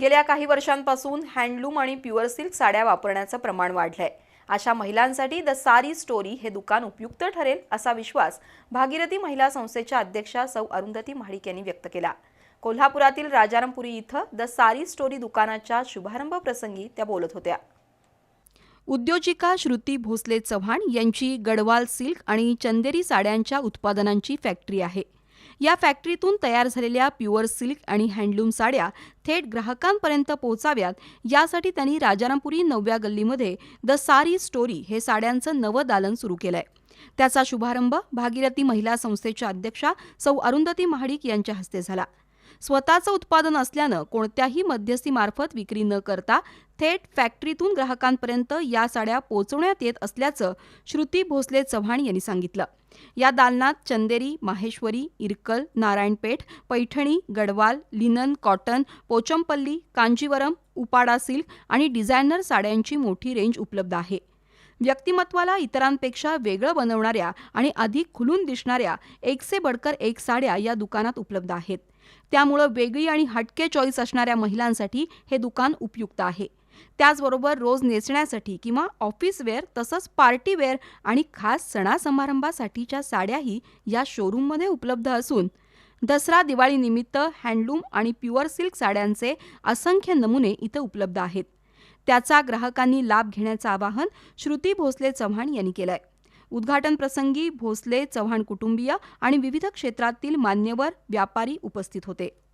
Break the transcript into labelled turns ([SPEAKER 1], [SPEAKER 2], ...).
[SPEAKER 1] गेल्या काही वर्षांपासून हँडलूम आणि प्युअर सिल्क साड्या वापरण्याचं प्रमाण वाढलंय. अशा महिलांसाठी द सारी स्टोरी हे दुकान उपयुक्त ठरेल असा विश्वास भागीरथी महिला संस्थेच्या अध्यक्षा सौ अरुंधती महाडिक यांनी व्यक्त केला. कोल्हापुरातील राजारामपुरी इथं द सारी स्टोरी दुकानाच्या शुभारंभ प्रसंगी त्या बोलत होत्या. उद्योजिका श्रुती भोसले चव्हाण यांची गडवाल सिल्क आणि चंदेरी साड्यांच्या उत्पादनांची फॅक्टरी आहे. या फॅक्टरीतून तयार झालेल्या प्युअर सिल्क आणि हँडलूम साड्या थेट ग्राहकांपर्यंत पोहोचाव्यात. यासाठी त्यांनी राजारामपुरी नवव्या गल्लीमध्ये द सारी स्टोरी हे साड्यांचं नवं दालन सुरू केलंय. त्याचा शुभारंभ भागीरथी महिला संस्थेच्या अध्यक्षा सौ अरुंधती महाडिक यांच्या हस्ते झाला. स्वतःचं उत्पादन असल्यानं कोणत्याही मध्यस्थीमार्फत विक्री न करता थेट फॅक्टरीतून ग्राहकांपर्यंत या साड्या पोहोचवण्यात येत असल्याचं श्रुती भोसले चव्हाण यांनी सांगितलं. या दालनात Chanderi Maheshwari Irkal Narayanpeth Paithani Gadwal linen cotton Pochampally Kanjeevaram Uppada silk आणि डिझायनर साड्यांची मोठी रेंज उपलब्ध आहे. व्यक्तिमत्वाला इतरांपेक्षा वेगळं बनवणाऱ्या आणि अधिक खुलून दिसणाऱ्या एक से बडकर एक साड्या या दुकानात उपलब्ध आहेत. त्यामुळं वेगळी आणि हटके चॉईस असणाऱ्या महिलांसाठी हे दुकान उपयुक्त आहे. त्याचबरोबर रोज नेसण्यासाठी किंवा ऑफिस वेअर तसंच पार्टी वेअर आणि खास सणासमारंभासाठीच्या साड्याही या शोरूममध्ये उपलब्ध असून दसरा दिवाळीनिमित्त हँडलूम आणि प्युअर सिल्क साड्यांचे असंख्य नमुने इथं उपलब्ध आहेत. त्याचा ग्राहकांनी लाभ घेण्याचं आवाहन श्रुती भोसले चव्हाण यांनी केलंय. उद्घाटन प्रसंगी भोसले चव्हाण कुटुंबीय आणि विविध क्षेत्रातील मान्यवर व्यापारी उपस्थित होते.